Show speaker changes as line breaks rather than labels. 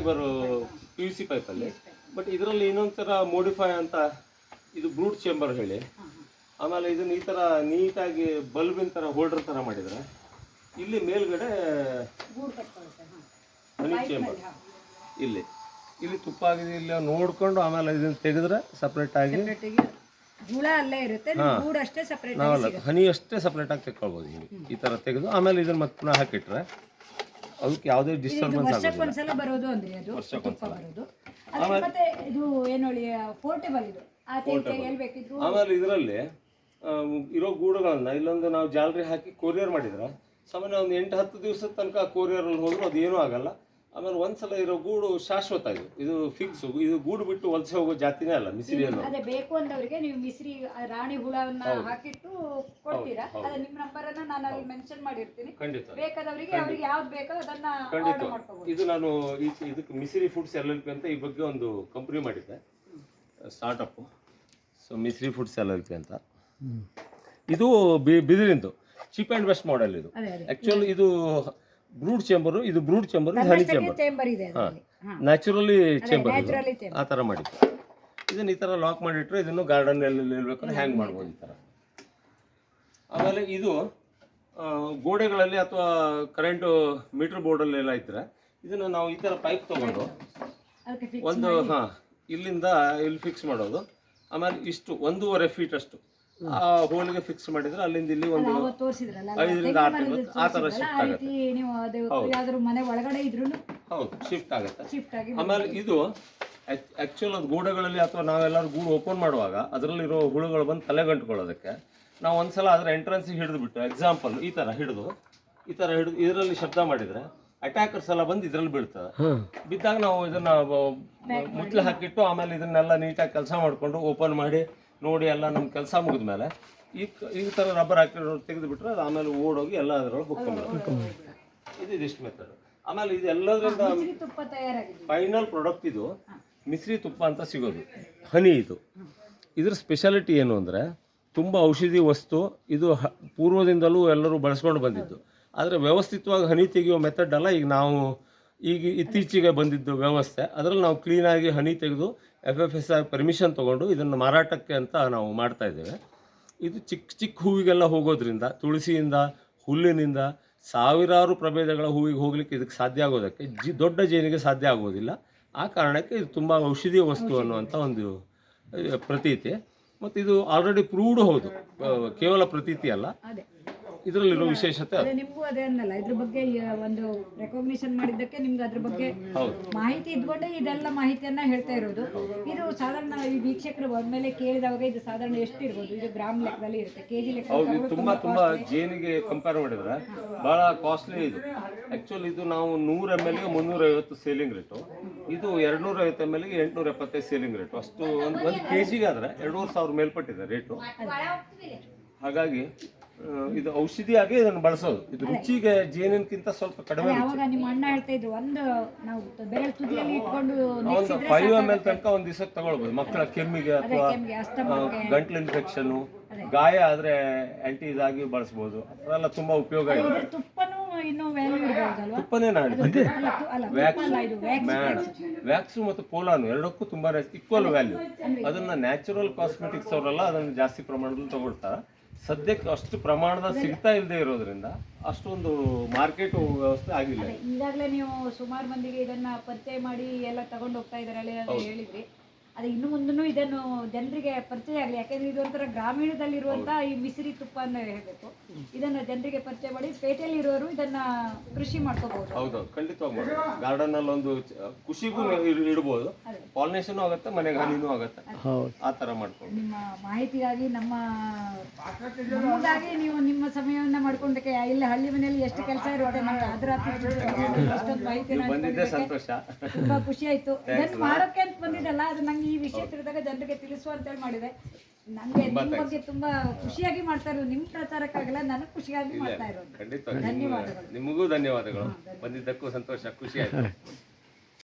Fibre P U C ಪೈಪಲ್ಲಿ but ಇದರಲ್ಲಿ ಇನ್ನೊಂದು ಥರ ಮೋಡಿಫೈ ಅಂತ ಇದು ಬ್ರೂಟ್ ಚೇಂಬರ್ ಹೇಳಿ. ಆಮೇಲೆ ಇದನ್ನ ಈ ಥರ ನೀಟಾಗಿ ಬಲ್ಬಿನ ಥರ ಹೋಲ್ಡರ್ ಥರ ಮಾಡಿದರೆ ಇಲ್ಲಿ ಮೇಲ್ಗಡೆ ಹನಿ ಚೇಂಬರ್ ಇಲ್ಲಿ. ಇಲ್ಲಿ ತುಪ್ಪ ಆಗಿದೆ ಇಲ್ಲಿ ನೋಡ್ಕೊಂಡು ಆಮೇಲೆ ಇದನ್ನ ತೆಗೆದ್ರೆ ಸಪ್ರೇಟ್ ಆಗಿ
ಸಪ್ರೇಟಿಗೆ ಅಲ್ಲೇ ಇರುತ್ತೆ ನೀವು ಗೂಡು ಅಷ್ಟೇ ಸಪ್ರೇಟ್
ನಾವಲ್ಲ ಹನಿ ಅಷ್ಟೇ ಸಪ್ರೇಟ್ ಆಗಿ ತೆಕ್ಕೊಳ್ಬೋದು ಈ ಥರ ತೆಗೆದು ಆಮೇಲೆ ಇದನ್ನ ಮತ್ತೆ ಪುನಃ ಹಾಕಿಟ್ರೆ ಅದಕ್ಕೆ ಯಾವುದೇ ಡಿಸ್ಟರ್ಬೆನ್ಸ್ ಆಗೋದಿಲ್ಲ.
ವರ್ಷಕ್ಕೊಂದ್ಸಲ ಬರೋದು ಅಂದ್ರೆ ಅದು ತುಪ್ಪ ಬರೋದು. ಅದೇ ಮತ್ತೆ ಇದು ಏನು ಹೇಳಿ ಪೋರ್ಟೇಬಲ್ ಇದು. ಆ ತೈತೆ ಎಲ್ಲಿ ಬೇಕಿದ್ರು
ಆಮೇಲೆ ಇದರಲ್ಲಿ ಇರೋ ಗೂಡುಗಳನ್ನ ಇಲ್ಲೊಂದು ನಾವು ಜಾಲರಿ ಹಾಕಿ ಕೊರಿಯರ್ ಮಾಡಿದ್ರೆ ಸಾಮಾನ್ಯ ಒಂದು ಎಂಟು ಹತ್ತು ದಿವಸದ ತನಕ ಕೊರಿಯರಲ್ಲಿ ಹೋದ್ರು ಅದು ಏನೂ ಆಗಲ್ಲ. ಆಮೇಲೆ ಒಂದ್ಸಲ ಇರೋ ಗೂಡು ಶಾಶ್ವತ ಇದು. ಇದು ಫಿಕ್ಸ್ ಇದು ಗೂಡು ಬಿಟ್ಟು ವಲಸೆ ಹೋಗೋ ಜಾತಿನೇ ಅಲ್ಲ ಮಿಸಿರಿ ಅಲ್ಲ
ಅದೇ ಬೇಕು ಅಂದವರಿಗೆ ನೀವು ಮಿಸ್ರಿ ರಾಣಿ ಹುಳವನ್ನ ಹಾಕಿಟ್ಟು ಕೊಡ್ತೀರಾ? ಅದೇ ನಿಮ್ಮ ನಂಬರ್ ಅನ್ನ ನಾನು ಅಲ್ಲಿ ಮೆನ್ಷನ್ ಮಾಡಿರ್ತೀನಿ.
ಖಂಡಿತ.
ಬೇಕಾದವರಿಗೆ ಅವರಿಗೆ ಯಾವ್ದು ಬೇಕೋ ಅದನ್ನ
ಖಂಡಿತ. ಇದು ನಾನು ಈ ಇದಕ್ಕೆ Misiri foods L L P ಅಂತ ಈ ಬಗ್ಗೆ ಒಂದು ಕಂಪ್ನಿ ಮಾಡಿದ್ದೆ. Startup so Misri foods L L P ಅಂತ ಇದು ಬಿ- ಬಿದಿರಿಂದು. ಚೀಪ್ ಆ್ಯಂಡ್ ಬೆಸ್ಟ್ ಮಾಡೆಲ್ ಇದು. ಆ್ಯಕ್ಚುಲಿ ಇದು ಬ್ರೂಡ್ ಚೇಂಬರ್ ಇದು ಬ್ರೂಡ್ ಚೇಂಬರ್ ಇದು ಹನಿ ಚೇಂಬರ್.
ಚೇಂಬರ್ ಇದೆ ಅದರಲ್ಲಿ.
ನ್ಯಾಚುರಲಿ ಚೇಂಬರ್ ಆ ಥರ ಮಾಡಿ. ಇದನ್ನ ಈ ಥರ ಲಾಕ್ ಮಾಡಿಟ್ರೆ ಇದನ್ನು ಗಾರ್ಡನ್ ಎಲ್ಲಿ ನಿಲ್ಬೇಕಾದ್ರೆ ಹ್ಯಾಂಗ್ ಮಾಡ್ಬೋದು ಈ ತರ. ಆಮೇಲೆ ಇದು ಆ, ಗೋಡೆಗಳಲ್ಲಿ ಅಥವಾ ಕರೆಂಟ್ ಮೀಟರ್ ಬೋರ್ಡಲ್ಲಿ ಎಲ್ಲ ಇದ್ರೆ ಇದನ್ನು ನಾವು ಈ ಥರ ಪೈಪ್ ತಗೊಂಡು
ಅದಕ್ಕೆ
ಒಂದು ಹಾಂ ಇಲ್ಲಿಂದ ಇಲ್ಲಿ ಫಿಕ್ಸ್ ಮಾಡೋದು. ಆಮೇಲೆ ಇಷ್ಟು ಒಂದೂವರೆ ಫೀಟ್ ಅಷ್ಟು. ಆ ಹೋಲ್ಗೆ ಫಿಕ್ಸ್ ಮಾಡಿದ್ರೆ ಅಲ್ಲಿಂದ ಇಲ್ಲಿ ಒಂದು ಐದರಿಂದ ಆರು ತಿಂಗಳು ಆ
ತರ
ಶಿಫ್ಟ್ ಆಗುತ್ತೆ.
ನೀವು ಅದು ಯಾವ್ದಾದ್ರು ಮನೆ ಒಳಗಡೆ ಇದ್ರು
ಹೌದು ಶಿಫ್ಟ್ ಆಗುತ್ತೆ.
ಶಿಫ್ಟ್ ಆಗಿ
ಆಮೇಲೆ ಇದು ಆಕ್ಚುಲ್ ಅದು ಗೂಡುಗಳಲ್ಲಿ ಅಥವಾ ನಾವೆಲ್ಲರೂ ಗೂಡು ಓಪನ್ ಮಾಡುವಾಗ ಅದರಲ್ಲಿರೋ ಹುಳುಗಳು ಬಂದು ತಲೆಗಂಟ್ಕೊಳ್ಳೋದಕ್ಕೆ ನಾವು ಒಂದ್ಸಲ ಅದರ ಎಂಟ್ರೆನ್ಸಿಗೆ ಹಿಡಿದು ಬಿಟ್ಟು ಎಕ್ಸಾಂಪಲ್ ಈ ತರ ಹಿಡಿದು ಈ ತರ ಹಿಡಿದು ಇದರಲ್ಲಿ ಶಬ್ದ ಮಾಡಿದ್ರೆ ಅಟ್ಯಾಕರ್ಸ್ ಎಲ್ಲ ಬಂದು ಇದ್ರಲ್ಲಿ ಬೀಳ್ತದೆ ಬಿದ್ದಾಗ ನಾವು ಇದನ್ನ ಮುಚ್ಚಲು ಹಾಕಿಟ್ಟು ಆಮೇಲೆ ಇದನ್ನೆಲ್ಲ ನೀಟಾಗಿ ಕೆಲಸ ಮಾಡಿಕೊಂಡು ಓಪನ್ ಮಾಡಿ ನೋಡಿ ಎಲ್ಲ ನಮ್ಮ ಕೆಲಸ ಮುಗಿದ ಮೇಲೆ ಈ ಈ ಥರ ರಬ್ಬರ್ ಹಾಕಿ ತೆಗೆದು ಬಿಟ್ರೆ ಅದು ಆಮೇಲೆ ಓಡೋಗಿ ಎಲ್ಲ ಅದರೊಳಗೆ ಬುಕ್ ಇದು ಇದಿಷ್ಟು ಮೆಥಡ್ ಆಮೇಲೆ ಇದು ಎಲ್ಲದರಿಂದ
ತುಪ್ಪ ತಯಾರಾಗಿದೆ.
ಫೈನಲ್ ಪ್ರಾಡಕ್ಟ್ ಇದು. ಮಿಸ್ರಿ ತುಪ್ಪ ಅಂತ ಸಿಗೋದು. ಹನಿ ಇದು. ಇದ್ರ ಸ್ಪೆಷಾಲಿಟಿ ಏನು ಅಂದರೆ ತುಂಬ ಔಷಧಿ ವಸ್ತು ಇದು ಹ- ಪೂರ್ವದಿಂದಲೂ ಎಲ್ಲರೂ ಬಳಸ್ಕೊಂಡು ಬಂದಿದ್ದು. ಆದರೆ ವ್ಯವಸ್ಥಿತವಾಗಿ ಹನಿ ತೆಗೆಯೋ ಮೆಥಡ್ ಅಲ್ಲ ಈಗ ನಾವು ಈಗ ಇತ್ತೀಚೆಗೆ ಬಂದಿದ್ದು ವ್ಯವಸ್ಥೆ. ಅದರಲ್ಲಿ ನಾವು ಕ್ಲೀನಾಗಿ ಹನಿ ತೆಗೆದು F F S R permission ತೊಗೊಂಡು ಇದನ್ನು ಮಾರಾಟಕ್ಕೆ ಅಂತ ನಾವು ಮಾಡ್ತಾ ಇದ್ದೇವೆ. ಇದು ಚಿಕ್ಕ ಚಿಕ್ಕ ಹೂವಿಗೆಲ್ಲ ಹೋಗೋದ್ರಿಂದ, ತುಳಸಿಯಿಂದ, ಹುಲ್ಲಿನಿಂದ ಸಾವಿರಾರು ಪ್ರಭೇದಗಳ ಹೂವಿಗೆ ಹೋಗಲಿಕ್ಕೆ ಇದಕ್ಕೆ ಸಾಧ್ಯ ಆಗೋದಕ್ಕೆ ಜಿ, ದೊಡ್ಡ ಜೇನಿಗೆ ಸಾಧ್ಯ ಆಗೋದಿಲ್ಲ. ಆ ಕಾರಣಕ್ಕೆ ಇದು ತುಂಬ ಔಷಧೀಯ ವಸ್ತು ಅನ್ನುವಂಥ ಒಂದು, ಪ್ರತೀತಿ. ಮತ್ತು ಇದು ಆಲ್ರೆಡಿ ಪ್ರೂವ್ಡ್ ಹೌದು ಕೇವಲ ಪ್ರತೀತಿ ಅಲ್ಲ. ಇದರಲ್ಲಿರೋ ವಿಶೇಷತೆ ಅದು
ಅದೇ. ನಿಮ್ಗೂ ಅದೇ ಅನ್ನಲ್ಲ ಇದ್ರ ಬಗ್ಗೆ ಈ ಒಂದು ರೆಕಗ್ನಿಷನ್ ಮಾಡಿದ್ದಕ್ಕೆ ನಿಮ್ಗೆ ಅದ್ರ ಬಗ್ಗೆ ಮಾಹಿತಿ ಇದ್ಕೊಂಡೆ ಇದೆಲ್ಲ ಮಾಹಿತಿಯನ್ನ ಹೇಳ್ತಾ ಇರೋದು. ಇದು ಸಾಧಾರಣ ಈ ವೀಕ್ಷಕರು ಬಂದ್ಮೇಲೆ ಕೇಳಿದವಾಗ ಇದು ಸಾಧಾರಣ ಎಷ್ಟು ಇರ್ಬೋದು ಇದು ಗ್ರಾಮ್ ಲೆಕ್ಕದಲ್ಲಿ ಇರುತ್ತೆ ಕೆಜಿ ಲೆಕ್ಕ
ಹೌದು ತುಂಬಾ ತುಂಬ ತುಂಬ ಜೇನಿಗೆ ಕಂಪೇರ್ ಮಾಡಿದ್ರೆ ಬಹಳ ಕಾಸ್ಟ್ಲಿ ಇದು. ಆಕ್ಚುಲಿ ಇದು ನಾವು ನೂರ ಎಂ ಎಲ್ಗೆ ಮುನ್ನೂರೈವತ್ತು ಸೇಲಿಂಗ್ ರೇಟು ಇದು ಎರಡ್ನೂರ ಐವತ್ತು ಎಂ ಎಲ್ಗೆ ಎಂಟುನೂರ ಎಪ್ಪತ್ತೈದು ಸೇಲಿಂಗ್ ರೇಟು ಅಷ್ಟು ಒಂದು ಒಂದು ಕೆ ಜಿಗೆ ಆದರೆ ಎರಡೂವರೆ ಸಾವಿರ ಮೇಲ್ಪಟ್ಟಿದೆ ರೇಟು ಹಾಗಾಗಿ ಇದು ಔಷಧಿಯಾಗಿ ಇದನ್ನು ಬಳಸೋದು. ಇದು ರುಚಿಗೆ ಜೇನಿನಕ್ಕಿಂತ ಸ್ವಲ್ಪ ಕಡಿಮೆ ರುಚಿ.
ಅವಾಗ ನಿಮ್ಮ ಅಣ್ಣ ಹೇಳ್ತಾ ಇದ್ರು ಒಂದು ನಾವು ಬೆರಳು ತುದಿಯಲ್ಲಿ ಇಟ್ಕೊಂಡು
ಒಂದು ಫೈವ್ ಎಂ ಎಲ್ ತನಕ ಒಂದು ದಿವಸಕ್ಕೆ ತಗೊಳ್ಬೋದು. ಮಕ್ಕಳ ಕೆಮ್ಮಿಗೆ ಅಥವಾ ಗಂಟ್ಲು ಇನ್ಫೆಕ್ಷನ್ ಗಾಯ ಆದ್ರೆ ಆಂಟಿ ಇದಾಗಿ ಬಳಸಬಹುದು ಅದೆಲ್ಲ ತುಂಬಾ ಉಪಯೋಗ ಇದೆ.
ತುಪ್ಪನೂ ಇನ್ನೂ ವ್ಯಾಲ್ಯೂ
ತುಪ್ಪನೇ ನಾಡಿ
ವ್ಯಾಕ್ಸ್
ವ್ಯಾಕ್ಸು ಮತ್ತು ಪೋಲಾನು ಎರಡಕ್ಕೂ ತುಂಬಾ ಈಕ್ವಲ್ ವ್ಯಾಲ್ಯೂ ಅದನ್ನ ನ್ಯಾಚುರಲ್ ಕಾಸ್ಮೆಟಿಕ್ಸ್ ಅವರೆಲ್ಲ ಅದನ್ನ ಜಾಸ್ತಿ ಪ್ರಮಾಣದಲ್ಲಿ ತಗೊಳ್ತಾರೆ. ಸದ್ಯಕ್ಕೆ ಅಷ್ಟು ಪ್ರಮಾಣದ ಸಿಗ್ತಾ ಇಲ್ಲದೆ ಇರೋದ್ರಿಂದ ಅಷ್ಟೊಂದು ಮಾರ್ಕೆಟ್ ವ್ಯವಸ್ಥೆ ಆಗಿಲ್ಲ.
ಈಗಾಗಲೇ ನೀವು ಸುಮಾರು ಮಂದಿಗೆ ಇದನ್ನ ಪರಿಚಯ ಮಾಡಿ ಎಲ್ಲ ತಗೊಂಡು ಹೋಗ್ತಾ ಇದಾರೆ ಹೇಳಿದ್ರಿ. ಅದೇ ಇನ್ನು ಮುಂದೂ ಇದನ್ನು ಜನರಿಗೆ ಪರಿಚಯ ಆಗಲಿ. ಯಾಕೆಂದ್ರೆ ಇದು ಒಂಥರ ಗ್ರಾಮೀಣದಲ್ಲಿರುವಂತಹ ಈ ಮಿಸಿರಿ ತುಪ್ಪ ಅಂತ ಹೇಳಬೇಕು. ಇದನ್ನ ಜನರಿಗೆ ಪರಿಚಯ ಮಾಡಿ ಪೇಟೆಯಲ್ಲಿ ಇರೋರು ಇದನ್ನ ಕೃಷಿ ಮಾಡ್ಕೋಬಹುದು.
ಹೌದು ಖಂಡಿತವಾಗಿ ಗಾರ್ಡನ್ ಅಲ್ಲಿ ಒಂದು ಖುಷಿಗೂ ಇಡಬಹುದು ಪಾಲಿನೇಷನ್ ಆಗುತ್ತೆ ಮನೆಗೆ ಹನಿನೂ ಆಗುತ್ತೆ. ಆ ತರ ಮಾಡ್ಕೊಂಡು
ನಿಮ್ಮ ಮಾಹಿತಿಗಾಗಿ ನಮ್ಮ ನಮ್ಮದಾಗಿ ನೀವು ನಿಮ್ಮ ಸಮಯವನ್ನ ಮಾಡ್ಕೊಂಡಕ್ಕೆ ಇಲ್ಲಿ ಹಳ್ಳಿ ಮನೆಯಲ್ಲಿ ಎಷ್ಟು ಕೆಲಸ ಇರುತ್ತೆ ನಮ್ಗೆ ಅದ್ರ ಅಷ್ಟೊಂದು ಮಾಹಿತಿ
ಬಂದಿದ್ದೆ ಸಂತೋಷ.
ತುಂಬಾ ಖುಷಿ ಆಯ್ತು. ಮಾಡೋಕೆ ಅಂತ ಬಂದಿದ್ದಲ್ಲ ಅದು ನಂಗೆ ಈ ವಿಷಯ ತಿಳಿದಾಗ ಜನರಿಗೆ ತಿಳಿಸು ಅಂತ ಹೇಳಿ ಮಾಡಿದೆ ನನಗೆ ನಿಮ್ಮ ಬಗ್ಗೆ ತುಂಬಾ ಖುಷಿಯಾಗಿ ಮಾಡ್ತಾ ಇರೋದು. ನಿಮ್ ಪ್ರಚಾರಕ್ಕಾಗಲ್ಲ ನನಗೆ ಖುಷಿಯಾಗಿ ಮಾಡ್ತಾ ಇರೋದು.
ಖಂಡಿತ. ನಿಮಗೂ ಧನ್ಯವಾದಗಳು. ಬಂದಿದ್ದಕ್ಕೂ ಸಂತೋಷ ಖುಷಿ ಆಯ್ತು.